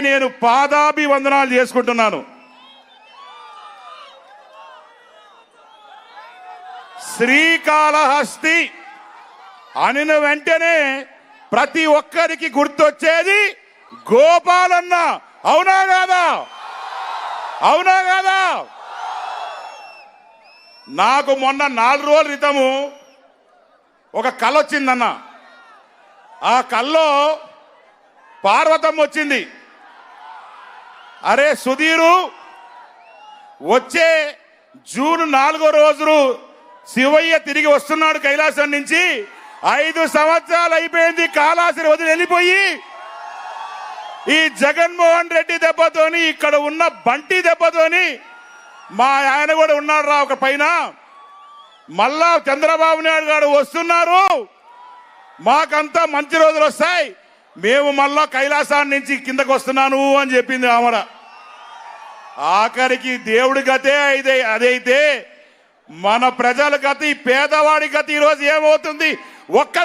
నేను పాదాభివందనాలు చేసుకుంటున్నాను. శ్రీకాళహస్తి అనిన వెంటనే ప్రతి ఒక్కరికి గుర్తొచ్చేది గోపాలన్న. అవునా కాదా? అవునా కాదా? నాకు మొన్న నాలుగు రోజుల క్రితము ఒక కళ వచ్చిందన్న ఆ కల్లో పార్వతమ్మ వచ్చింది. అరే సుధీరు వచ్చే జూన్ నాలుగో రోజు శివయ్య తిరిగి వస్తున్నాడు కైలాసం నుంచి. ఐదు సంవత్సరాలు అయిపోయింది కాళాసిని వదిలి వెళ్ళిపోయి. ఈ జగన్మోహన్ రెడ్డి దెబ్బతోని ఇక్కడ ఉన్న బంటి దెబ్బతోని మా ఆయన కూడా ఉన్నాడు రా ఒక పైన. మళ్ళా చంద్రబాబు నాయుడు గారు వస్తున్నారు. మాకంతా మంచి రోజులు వస్తాయి. మేము మళ్ళా కైలాసాన్ని నుంచి కిందకు వస్తున్నాను అని చెప్పింది ఆమడ. ఆఖరికి దేవుడి గతే అయితే అదైతే మన ప్రజల గతి పేదవాడి గతి ఈరోజు ఏమవుతుంది? ఒక్క